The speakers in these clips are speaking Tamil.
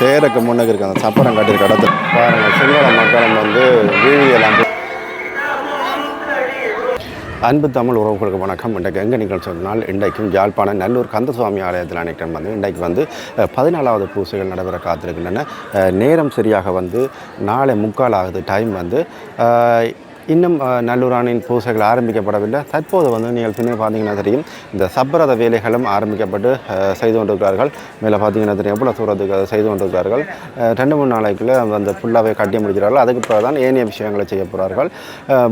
பேருக்கு முன்னே இருக்க. அந்த சப்பரம் கட்டியிருக்க இடத்துல. பாருங்கள் சிங்கள மக்களும் வந்து வீழியெல்லாம் அன்பு தமிழ் உறவுகளுக்கு வணக்கம். இன்றைக்கு எங்கே நீங்கள் சொன்னால் இன்றைக்கும் யாழ்ப்பாணம் நல்லூர் கந்தசுவாமி ஆலயத்தில் அன்றைக்கு வந்து இன்றைக்கு வந்து பதினாலாவது பூசைகள் நடைபெற காத்திருக்கின்றன. நேரம் சரியாக வந்து நாளை முக்கால் ஆகுது. டைம் வந்து இன்னும் நல்லூர் அணையின் பூசைகள் ஆரம்பிக்கப்படவில்லை. தற்போது வந்து நீங்கள் பின்னர் பார்த்தீங்கன்னா தெரியும் இந்த சப்பரத வேலைகளும் ஆரம்பிக்கப்பட்டு செய்து கொண்டிருக்கிறார்கள். மேலே பார்த்தீங்கன்னா தெரியும் எவ்வளோ தூரத்துக்கு அதை செய்து கொண்டிருக்கிறார்கள். ரெண்டு மூணு நாளைக்குள்ளே அந்த ஃபுல்லாகவே கட்டி முடிக்கிறார்கள். அதுக்கு பிறகு தான் ஏனைய விஷயங்களை செய்ய போகிறார்கள்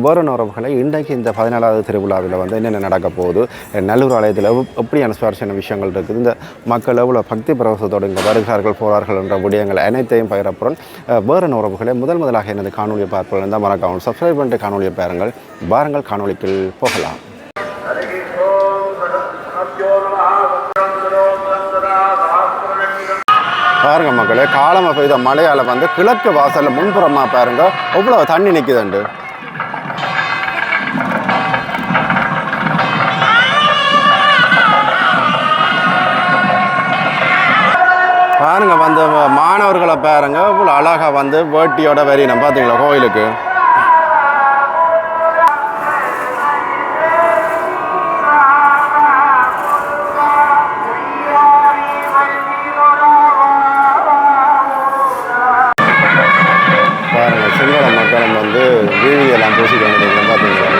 போரன் உறவுகளை இன்றைக்கு இந்த பதினாலாவது திருவிழாவில் வந்து என்னென்ன நடக்க போகுது நல்லூர் ஆலயத்தில் எப்படியான சுவாரஸ்யமான விஷயங்கள் இருக்குது இந்த மக்கள் எவ்வளோ பக்தி பிரவசத்தோடு இங்கே வருகிறார்கள் போகிறார்கள் என்ற விடயங்கள் அனைத்தையும் பயிரப்புறன் வேறு உறவுகளை முதல் முதலாக எனது காணொலியை பார்ப்பது இருந்தால் மறக்காமல் சப்ஸ்கிரைப் பண்ணிட்டு காணொலியை பாருங்கள். பாருங்கள் காணொலிக்குள் போகலாம். பாருங்க மக்களே காலமாக பெய்த மழையால் வந்து கிழக்கு வாசலில் முன்புறமாக பாருங்க. எவ்வளோ தண்ணி நிற்குதுண்டு பாருங்க வந்து மாணவர்களை பாருங்க. இவ்வளோ அழகாக வந்து வேட்டியோட வரியணும் பார்த்தீங்களா கோயிலுக்கு. வந்து வீதியெல்லாம் பூசி கொண்டிருக்கிறோம் பார்த்தீங்களா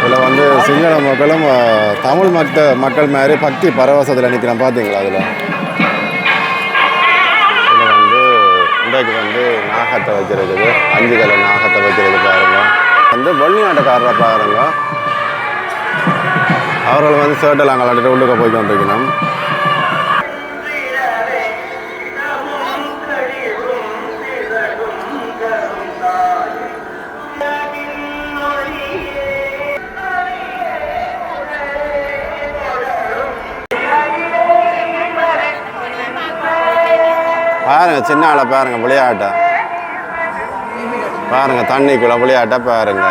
இதில் வந்து சிங்கள மக்களும் தமிழ் மக்க மக்கள் மாதிரி பக்தி பரவசத்தில் நிற்கிறோம் பார்த்தீங்களா அதில் இதில் வந்து இன்றைக்கு வந்து நாகத்தை வைக்கிறது அஞ்சு கலை நாகத்தை வைக்கிறது பாருங்க. வந்து வெளிநாட்டுக்காரரை பாருங்க. அவர்கள் வந்து ஷர்ட்டெல்லாம் கலட்டிட்டு உள்ளுக்க போய் கொண்டிருக்கணும் சின்ன ஆளை பாருங்க விளையாட்ட. பாருங்க தண்ணிக்குள்ள விளையாட்ட பாருங்க.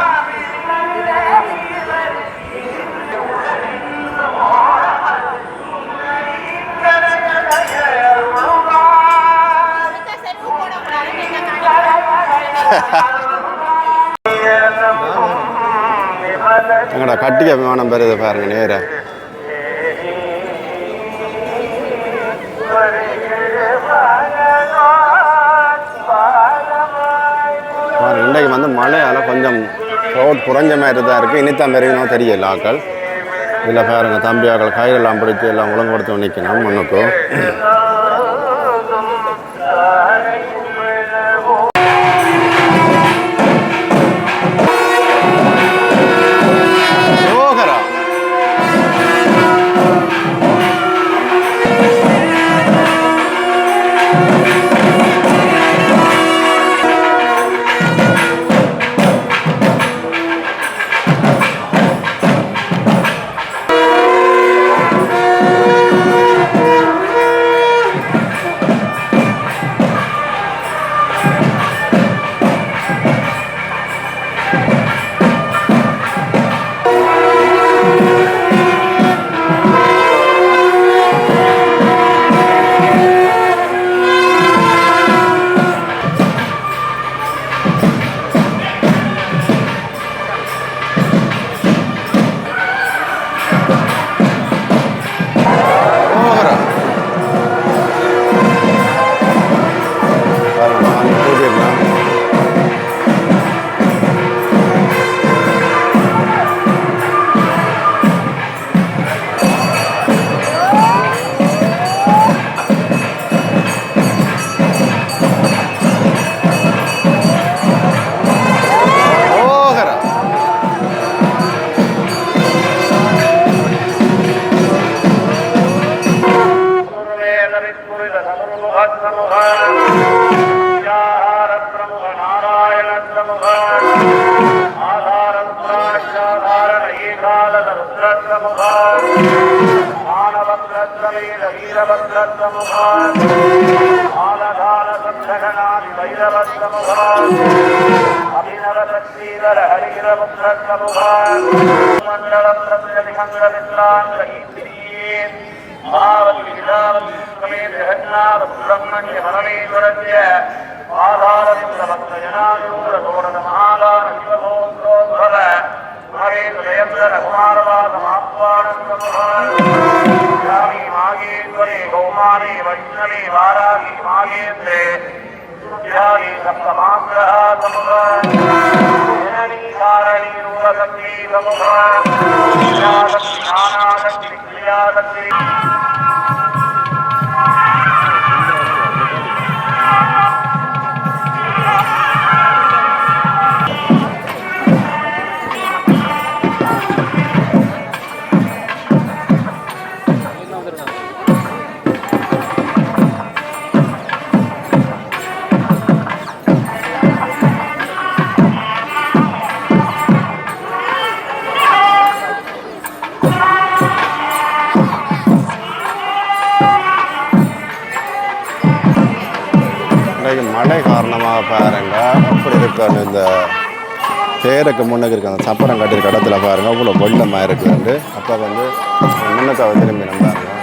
எங்கடா கட்டிக்க விமானம் பெறுது பாருங்க நேர. இன்றைக்கு வந்து மழையால் கொஞ்சம் ரோட் குறைஞ்ச மாதிரி தான் இருக்குது இனித்தான் பெரியணும் தெரியல ஆக்கள். இதில் பாருங்க தம்பியாக்கள் கயிறெல்லாம் பிடிச்சி எல்லாம் ஒழுங்குபடுத்தி நிற்கணும் மண்ணுக்கும் மாணவத்ரத்ரவீர வீரபத்ரத்வமுகான் ஆலகால சந்தகநாதி வைரபத்ரமுகான் அபிநவ சக்தீதர ஹரிகிரபத்ரத்வமுகான் மண்டலத்ரத்ரதிகங்கரவித்ரான் ரஹீந்திரியே हरेन्द्रयन्द्र कुमारवासमाह्वानन्दमहामि मागेश्वरे कौमारे वैष्णवे वाराहि मागेन्द्रे ध्याने सप्तमाग्रह समुख जननी कारणि रूपशक्ति समुख क्रियाशक्ति नानाशक्ति क्रियाशक्ति பாருங்க அப்படி இருக்க இந்த தேருக்கு முன்னுக்கு இருக்க அந்த சப்பரம் கட்டியிருக்க இடத்துல பாருங்க அவ்வளோ வெள்ளமாக இருக்குதுண்டு அப்போ வந்து முன்னுக்காக திரும்பி நம்பாருங்க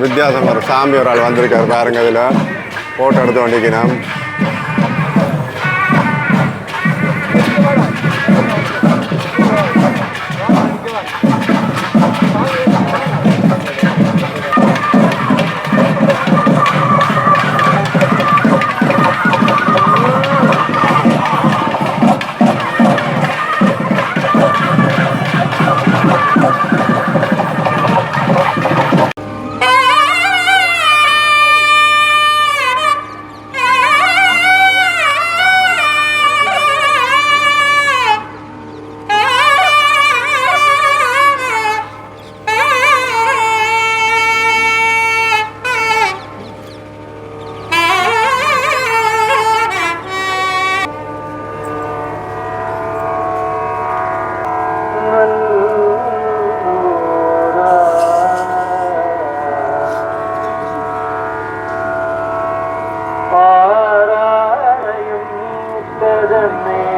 வித்தியாசம் ஒரு சாமி ஒரு ஆள் வந்திருக்காரு பாருங்க இதில். ஃபோட்டோ எடுத்து வண்டிக்கணும் better than me.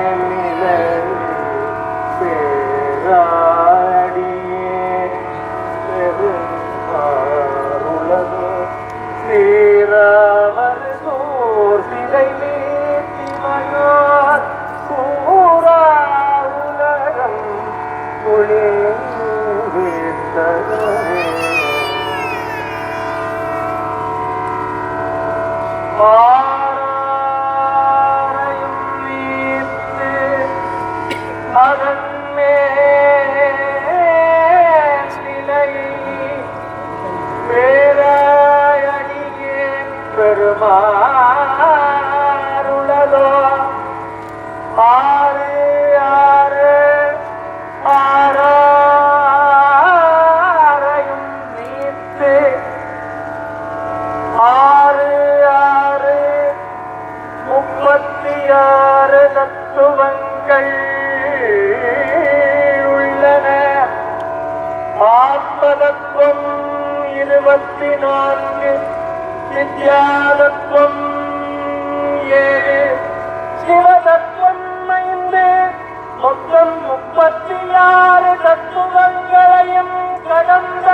தத்துவங்களையும் கடந்த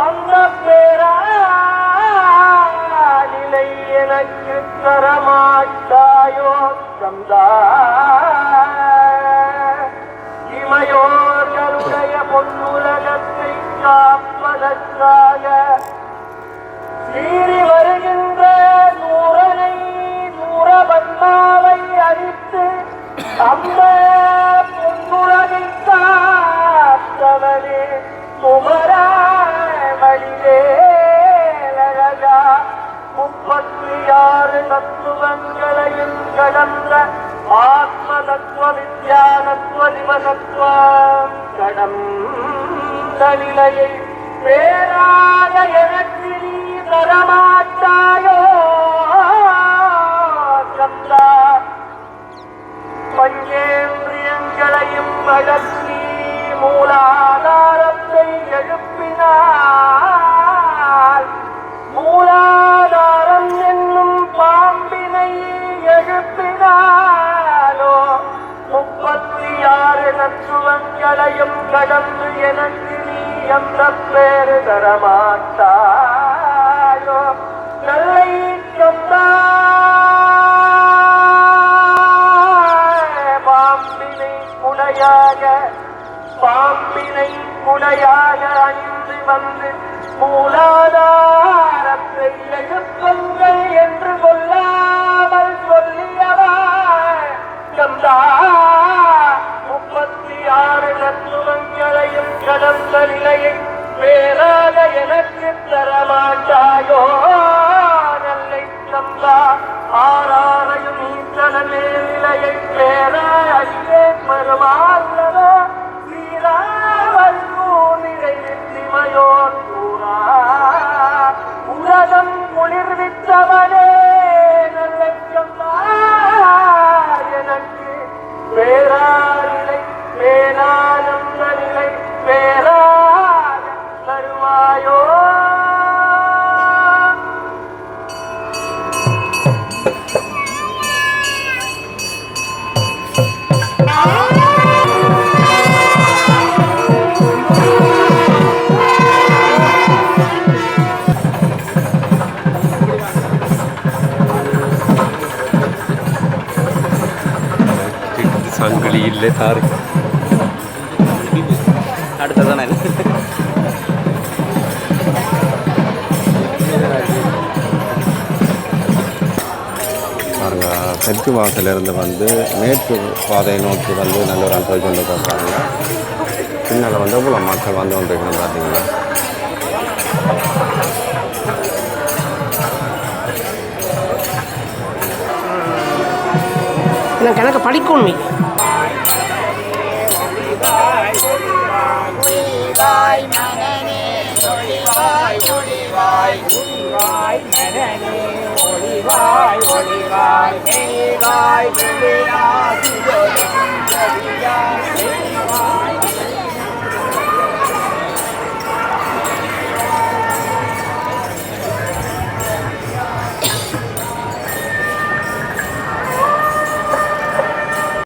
அந்த பேராலை எனக்கு தரமாட்டாயோ சந்தா இமையோர்களுடைய பொன்னுலகத்தை காப்பதற்காக சீறி வருகின்ற நூறனை நூறபன்மாவை அழித்து அம்மா தத்துவங்களையும் கடந்த ஆத்ம தத்துவ வித்யானத்துவ தத்துவ கடந்த நிலையை பேராத எனக்கு நீ தரமாட்டாயோ? சந்தா பாம்பினை அன்று வந்து மூலாதாரத்தை எழுப்புங்கள் என்று கொள்ளாமல் சொல்லியவா? கந்தா முப்பத்தி ஆறு தத்துவங்களையும் கடந்த நிலையை பேராக எனக்கு தரமாட்டாயோ? தாரு அடுத்ததான் பாருங்க தெற்கு வாசலிருந்து வந்து மேற்கு பாதையை நோக்கி வந்து நல்லூரான் போய் கொண்டு போகிறாங்க பின்னால் வந்து இவ்வளோ மக்கள் வந்து கொண்டிருக்கணும் பார்த்தீங்களா எனக்கு கணக்கு படிக்கணும் நீ ஒளிவாய் ஒளிவாய்